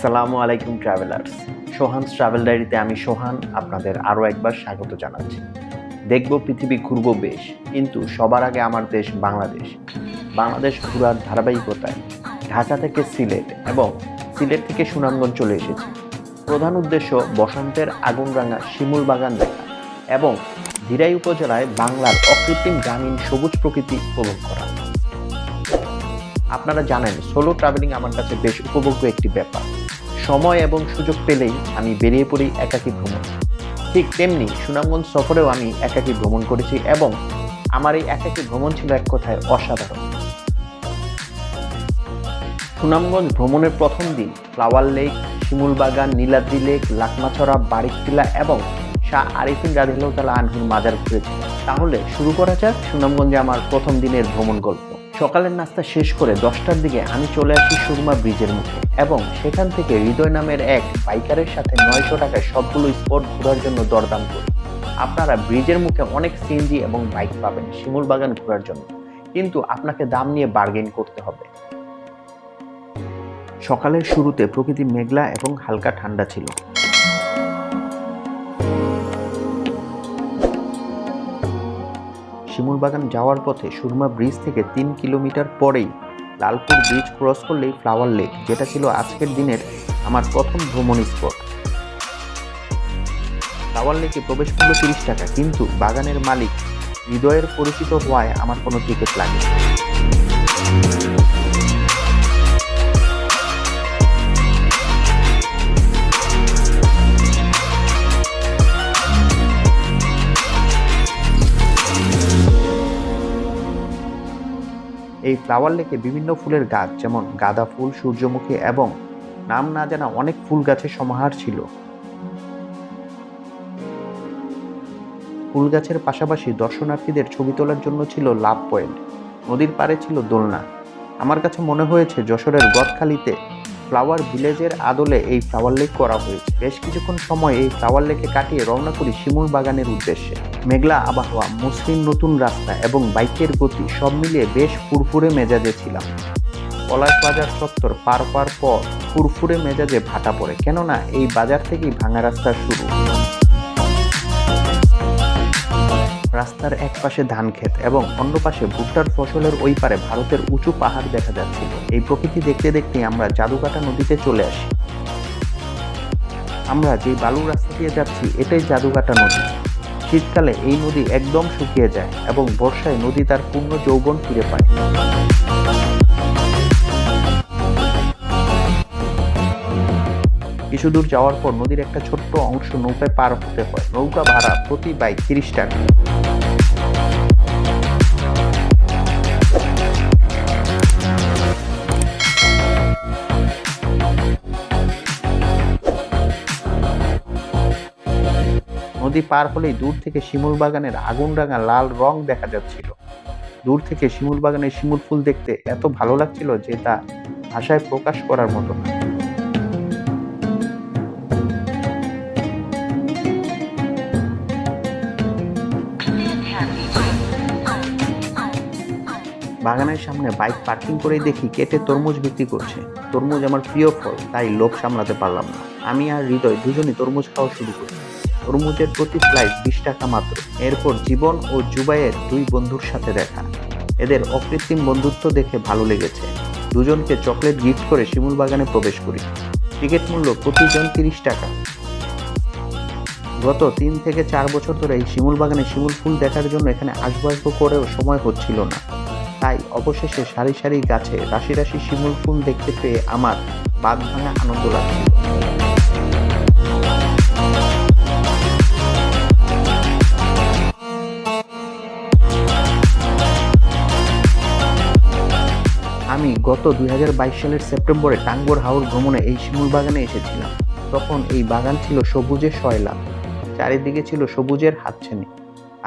আসসালামু আলাইকুম travellers সোহানস travel ডায়েরিতে আমি সোহান আপনাদের আরও একবার স্বাগত জানাচ্ছি। দেখব পৃথিবী ঘুরব বেশ, কিন্তু সবার আগে আমার দেশ বাংলাদেশ। বাংলাদেশ ঘুরার ধারাবাহিকতায় ঢাকা থেকে সিলেট এবং সিলেট থেকে সুনামগঞ্জ চলে এসেছি। প্রধান উদ্দেশ্য বসন্তের আগুনরাঙা শিমুল বাগান দেখা এবং ধীরাই উপজেলায় বাংলার অকৃত্রিম গ্রামীণ সবুজ প্রকৃতি উপভোগ করা। আপনারা জানেন সোলো ট্রাভেলিং আমার কাছে বেশ উপভোগ্য একটি ব্যাপার। সময় এবং সুযোগ পেলেই আমি বেরিয়ে পড়ি একাকী ভ্রমণ। ঠিক তেমনি সুনামগঞ্জ সফরেও আমি একাকী ভ্রমণ করেছি এবং আমার এই একাকী ভ্রমণ ছিল এক কথায় অসাধারণ। সুনামগঞ্জ ভ্রমণের প্রথম দিন flower lake Shimulbagan Niladri lake, Lakmachhara, Bariktila এবং শাহ আরিফিন তালা আনহুর মাজার ঘুরেছি। তাহলে শুরু করা যাক সুনামগঞ্জে আমার প্রথম দিনের ভ্রমণ গল্প। সকালের নাস্তা শেষ করে দশটার দিকে আমি চলে আসি সুরমা ব্রিজের মুখে এবং সেখান থেকে হৃদয় নামের এক বাইকারের সাথে নয়শো টাকায় সবগুলো স্পট ঘোরার জন্য দরদাম করি। আপনারা ব্রিজের মুখে অনেক সিএনজি এবং বাইক পাবেন শিমুল বাগান ঘোরার জন্য। কিন্তু আপনাকে দাম নিয়ে বার্গেন করতে হবে। সকালের শুরুতে প্রকৃতি মেঘলা এবং হালকা ঠান্ডা ছিল। শিমুলবাগান যাওয়ার পথে সুরমা ব্রিজ থেকে তিন কিলোমিটার পরেই লালপুর ব্রিজ ক্রস করলেই ফ্লাওয়ার লেক, যেটা ছিল আজকের দিনের আমার প্রথম ভ্রমণ স্পট। ফ্লাওয়ার লেকে প্রবেশ মূল্য তিরিশ টাকা, কিন্তু বাগানের মালিক হৃদয়ের পরিচিত হওয়ায় আমার কোনো টিকিট লাগে এই ফ্লাওয়ার লেকে বিভিন্ন ফুলের গাছ, যেমন গাঁদা ফুল, সূর্যমুখী এবং নাম না জানা অনেক ফুল গাছের সমাহার ছিল। ফুল গাছের পাশাপাশি দর্শনার্থীদের ছবি তোলার জন্য ছিল লাভ পয়েন্ট। নদীর পারে ছিল দোলনা। আমার কাছে মনে হয়েছে যশোরের গদখালিতে ফ্লাওয়ার ভিলেজের আদলে এই ফ্লাওয়ার লেক করা হয়েছে। বেশ কিছুক্ষণ সময় এই ফ্লাওয়ার লেকে কাটিয়ে রওনা করি শিমুল বাগানের উদ্দেশ্যে। মেঘলা আবহাওয়া, মসৃণ নতুন রাস্তা এবং বাইকের গতি সব মিলিয়ে বেশ ফুরফুরে মেজাজে ছিলাম। পলাশ বাজার চত্বর পার পার পর ফুরফুরে মেজাজে ভাটা পড়ে। কেননা এই বাজার থেকেই ভাঙা রাস্তা শুরু। রাস্তার এক পাশে ধান ক্ষেত এবং অন্য পাশে ভুট্টার ফসলের ওই পারে ভারতের উঁচু পাহাড় দেখা যাচ্ছিল। এই প্রকৃতি দেখতে দেখতে আমরা জাদুকাটা নদীতে চলে আসি। আমরা যে বালুর রাস্তা দিয়ে যাচ্ছি, এটাই জাদুকাটা নদী। শীতকালে এই নদী একদম শুকিয়ে যায় এবং বর্ষায় নদী তার পূর্ণ যৌবন ফিরে পায়। কিছু দূর যাওয়ার পর নদীর একটা ছোট্ট অংশ নৌকায় পার হতে হয়। নৌকা ভাড়া প্রতি বাইক তিরিশ টাকা। নদী পার হলেই দূর থেকে শিমুল বাগানের আগুন রাঙা লাল রং দেখা যাচ্ছিল। দূর থেকে শিমুল বাগানের শিমুল ফুল দেখতে এত ভালো লাগছিল যে তা ভাষায় প্রকাশ করার মতো না। বাগানের সামনে বাইক পার্কিং করেই দেখি কেটে তরমুজ বিক্রি করছে। তরমুজ আমার প্রিয় ফল, তাই লোভ সামলাতে পারলাম না। আমি আর হৃদয় দুজনই তরমুজ খাওয়া শুরু করি। তরমুজের প্রতি স্লাইস বিশ টাকা মাত্র। এরপর জীবন ও জুবাইয়ের দুই বন্ধুর সাথে দেখা। এদের অকৃত্রিম বন্ধুত্ব দেখে ভালো লেগেছে। দুজনকে চকলেট গিফট করে শিমুল বাগানে প্রবেশ করি। টিকিট মূল্য প্রতিজন তিরিশ টাকা। গত তিন থেকে চার বছর ধরে এই শিমুল বাগানে শিমুল ফুল দেখার জন্য এখানে আসব আসব করেও সময় হচ্ছিল না। তাই অবশেষে সারি সারি গাছে রাশি রাশি শিমুল ফুল দেখতে পেয়ে আমার বাদ ভাঙা আনন্দ লাগছিল। গত দুই হাজার বাইশ সালের সেপ্টেম্বরে টাঙ্গর হাওর ভ্রমণে এই শিমুল বাগানে এসেছিলাম। তখন এই বাগান ছিল সবুজে শয়লা চারিদিকে ছিল সবুজের হাতছানি,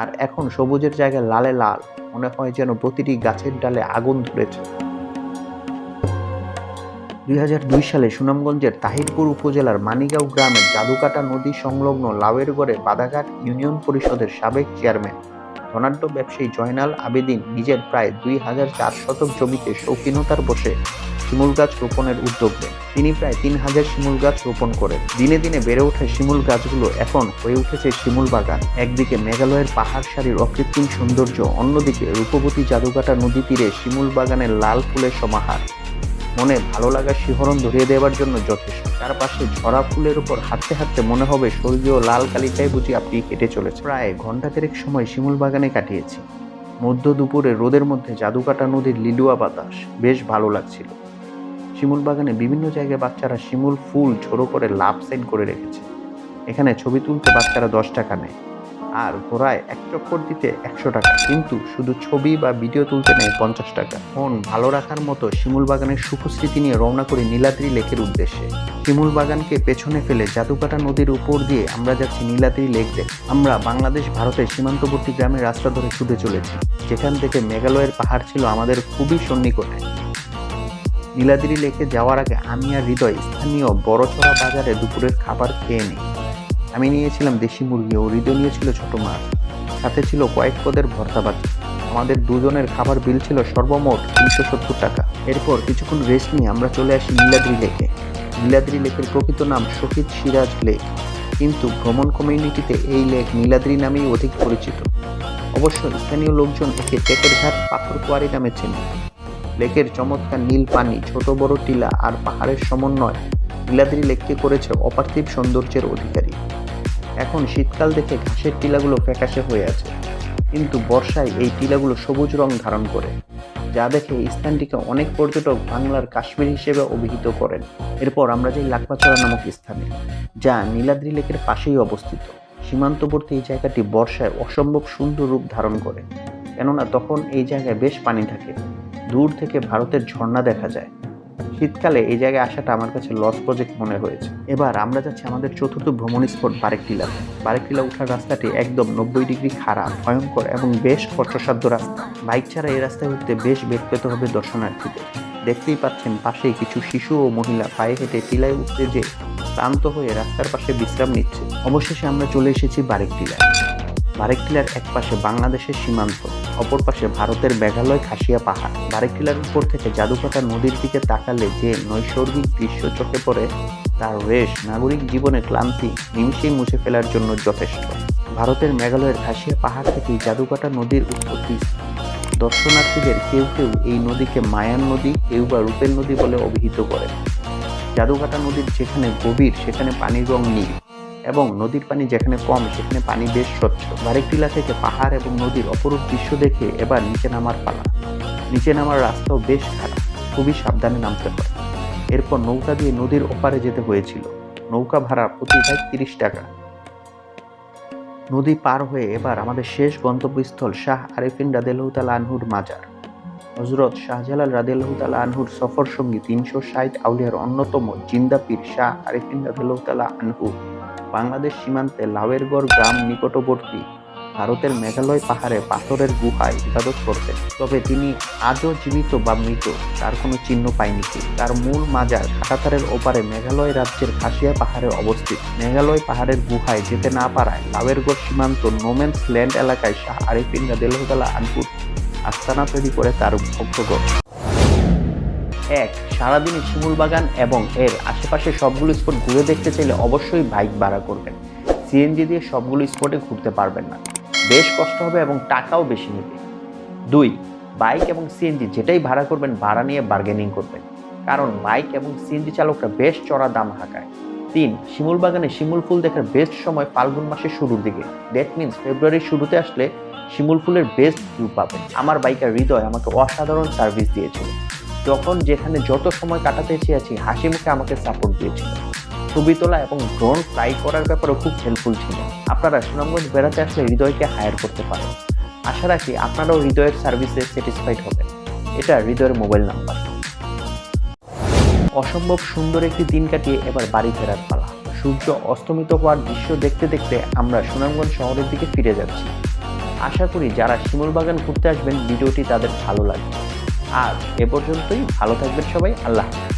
আর এখন সবুজের জায়গায় লালে লাল, মনে হয় যেন প্রতিটি গাছের ডালে আগুন ধরেছে। দুই হাজার দুই সালে সুনামগঞ্জের তাহিরপুর উপজেলার মানিগাঁও গ্রামের জাদুকাটা নদী সংলগ্ন লাউয়ের গড়ে বাদাঘাট ইউনিয়ন পরিষদের সাবেক চেয়ারম্যান ধনাঢ্য ব্যবসায়ী জয়নাল আবেদিন নিজের প্রায় দুই হাজার চার শতক জমিতে শৌখিনতার বসে শিমুল গাছ রোপণের উদ্যোগ নেন। তিনি প্রায় তিন হাজার শিমুল গাছ রোপণ করেন। দিনে দিনে বেড়ে ওঠা শিমুল গাছগুলো এখন হয়ে উঠেছে শিমুল বাগান। একদিকে মেঘালয়ের পাহাড় সারির অকৃত্রিম সৌন্দর্য, অন্যদিকে রূপবতী জাদুকাটা নদী তীরে শিমুল বাগানের লাল ফুলের সমাহার। মনে ভালো লাগা শিহরণ ধরিয়ে দেওয়ার জন্য যথেষ্ট। তার পাশে ঝরা ফুলের উপর হাঁটতে হাঁটতে মনে হবে স্বর্গীয় লাল কালিটাই বুঝি আপনি কেটে চলেছে প্রায় ঘণ্টা দেড়েক সময় শিমুল বাগানে কাটিয়েছি। মধ্য দুপুরে রোদের মধ্যে জাদুকাটা নদীর লিলুয়া বাতাস বেশ ভালো লাগছিল। শিমুল বাগানে বিভিন্ন জায়গায় বাচ্চারা শিমুল ফুল ঝোড়ো করে লাভ সাইন করে রেখেছে। এখানে ছবি তুলতে বাচ্চারা দশ টাকা নেয়। আর ঘোড়ায় এক চক্কর দিতে একশো টাকা। কিন্তু শুধু ছবি বা ভিডিও তুলতে নেয় পঞ্চাশ টাকা। মন ভালো রাখার মতো শিমুল বাগানের সুখস্মৃতি নিয়ে রওনা করি নীলাদ্রি লেকের উদ্দেশ্যে। শিমুল বাগানকে পেছনে ফেলে জাদুকাটা নদীর উপর দিয়ে আমরা যাচ্ছি নীলাদ্রি লেক দেখতে আমরা বাংলাদেশ, ভারতের সীমান্তবর্তী গ্রামের রাস্তা ধরে ছুটে চলেছি। যেখান থেকে মেঘালয়ের পাহাড় ছিল আমাদের খুবই সন্নিকটে। নীলাদ্রি লেকে যাওয়ার আগে আমি আর হৃদয় স্থানীয় বড়ছড়া বাজারে দুপুরের খাবার খেয়ে নিই। আমি নিয়েছিলাম দেশি মুরগি ও হৃদয় নিয়েছিল ছোট মাছ। সাথে ছিল কয়েক পদের ভর্তা বাকি আমাদের দুজনের খাবার বিল ছিল সর্বমোট তিনশো সত্তর টাকা। এরপর কিছুক্ষণ রেস্ট নিয়ে আমরা চলে আসি নীলাদ্রি লেকে। নীলাদ্রি লেকের প্রকৃত নাম শহীদ সিরাজ লেক। কিন্তু ভ্রমণ কমিউনিটিতে এই লেক নীলাদ্রি নামেই অধিক পরিচিত। অবশ্য স্থানীয় লোকজন একে টেকের ঘাট পাথর কোয়ারি নামে চেনে। লেকের চমৎকার নীল পানি, ছোট বড় টিলা আর পাহাড়ের সমন্বয় নীলাদ্রি লেককে করেছে অপার্থিব সৌন্দর্যের অধিকারী। এখন শীতকাল দেখে ঘাসের টিলাগুলো ফ্যাকাশে হয়ে আছে। কিন্তু বর্ষায় এই টিলাগুলো সবুজ রং ধারণ করে, যা দেখে স্থানটিকে অনেক পর্যটক বাংলার কাশ্মীর হিসেবে অভিহিত করেন। এরপর আমরা যাই লাকপাচড়া নামক স্থানে, যা নীলাদ্রি লেকের পাশেই অবস্থিত। সীমান্তবর্তী এই জায়গাটি বর্ষায় অসম্ভব সুন্দর রূপ ধারণ করে, কেননা তখন এই জায়গায় বেশ পানি থাকে। দূর থেকে ভারতের ঝর্ণা দেখা যায়। শীতকালে এই জায়গায় আসাটা আমার কাছে লস প্রজেক্ট মনে হয়েছে। এবার আমরা যাচ্ছি আমাদের চতুর্থ ভ্রমণ স্পট বারেকটিলাতে বারেকটিলা ওঠার রাস্তাটি একদম নব্বই ডিগ্রি খারাপ ভয়ঙ্কর এবং বেশ কষ্টসাধ্য রাস্তা। বাইক ছাড়া এই রাস্তায় উঠতে বেশ বেগ পেতে হবে দর্শনার্থীদের। দেখতেই পাচ্ছেন পাশে কিছু শিশু ও মহিলা পায়ে হেঁটে টিলায় উঠতে যে ক্লান্ত হয়ে রাস্তার পাশে বিশ্রাম নিচ্ছে। অবশেষে আমরা চলে এসেছি বারেকটিলায়। বারেকটিলার এক পাশে বাংলাদেশের সীমান্ত, অপর পাশে ভারতের মেঘালয় খাসিয়া পাহাড়। বারেকটিলার উপর থেকে জাদুকাটা নদীর দিকে তাকালে যে নৈসর্গিক দৃশ্য চোখে পড়ে, তার রেশ নাগরিক জীবনে ক্লান্তি নিমিষেই মুছে ফেলার জন্য যথেষ্ট। ভারতের মেঘালয়ের খাসিয়া পাহাড় থেকেই জাদুকাটা নদীর উৎপত্তি। দর্শনার্থীদের কেউ কেউ এই নদীকে মায়ান নদী, কেউ বা রূপের নদী বলে অভিহিত করে। জাদুকাটা নদীর যেখানে গভীর, সেখানে পানির রং নীল। এবং নদীর পানি যেখানে কম, সেখানে পানি বেশ স্বচ্ছ। বারেকটিলা থেকে পাহাড় এবং নদীর অপরূপ দৃশ্য দেখে এবার নিচে নামার পালা। নিচে নামার রাস্তাও বেশ খারাপ, খুবই সাবধানে নামতে হয়। এরপর নৌকা দিয়ে নদীর ওপারে যেতে হয়েছিল। নৌকা ভাড়া প্রতি ভাই তিরিশ টাকা। নদী পার হয়ে এবার আমাদের শেষ গন্তব্যস্থল শাহ আরিফিন রাদেলহুতাল আনহুর মাজার। হজরত শাহজালাল রাদেলহুতাল আনহুর সফর সঙ্গী তিনশো ষাট আউলিয়ার অন্যতম জিন্দাপীর শাহ আরিফিন রাদেলহুতালা আনহু বাংলাদেশ সীমান্তে লাওয়েরগড় গ্রাম নিকটবর্তী ভারতের মেঘালয় পাহাড়ে পাথরের গুহায় ইবাদত করতেন তবে তিনি আজও জীবিত বা মৃত, তার কোনো চিহ্ন পায়নি। তার মূল মাজার কাটাতারের ওপারে মেঘালয় রাজ্যের খাসিয়া পাহাড়ে অবস্থিত মেঘালয় পাহাড়ের গুহায় যেতে না পারায় লাওয়েরগড় সীমান্ত নোমেন্স ল্যান্ড এলাকায় শাহ আরিফিন রাদেলহতালা আনপুর আস্তানা তৈরি করে তার ভক্তগণ এক, সারাদিনে শিমুল বাগান এবং এর আশেপাশে সবগুলো স্পট ঘুরে দেখতে চাইলে অবশ্যই বাইক ভাড়া করবেন। সিএনজি দিয়ে সবগুলো স্পটে ঘুরতে পারবেন না। বেশ কষ্ট হবে এবং টাকাও বেশি নেবে। দুই বাইক এবং সিএনজি যেটাই ভাড়া করবেন, ভাড়া নিয়ে বার্গেনিং করবেন। কারণ বাইক এবং সিএনজি চালকরা বেশ চড়া দাম হাঁকায়। তিন, শিমুল বাগানে শিমুল ফুল দেখার বেস্ট সময় ফাল্গুন মাসের শুরুর দিকে। দ্যাট মিনস ফেব্রুয়ারির শুরুতে আসলে শিমুল ফুলের বেস্ট ভিউ পাবেন। আমার বাইকার হৃদয় আমাকে অসাধারণ সার্ভিস দিয়েছিল। যখন যেখানে যত সময় কাটাতে চেয়েছি, হাসি মুখে আমাকে সাপোর্ট দিয়েছিল। ছবি তোলা এবং ড্রোন ফ্লাই করার ব্যাপারে খুব হেল্পফুল ছিল। আপনারা সুনামগঞ্জ বেড়াতে আসলে হৃদয়কে হায়ার করতে পারেন। আশা রাখি আপনারাও হৃদয়ের সার্ভিসে স্যাটিসফাইড হবেন। এটা হৃদয়ের মোবাইল নাম্বার অসম্ভব সুন্দর একটি দিন কাটিয়ে এবার বাড়ি ফেরার পালা। সূর্য অস্তমিত হওয়ার দৃশ্য দেখতে দেখতে আমরা সুনামগঞ্জ শহরের দিকে ফিরে যাচ্ছি। আশা করি যারা শিমুল বাগান ঘুরতে আসবেন, ভিডিওটি তাদের ভালো লাগবে। আর এ পর্যন্তই, ভালো থাকবেন সবাই, আল্লাহ হাফেজ।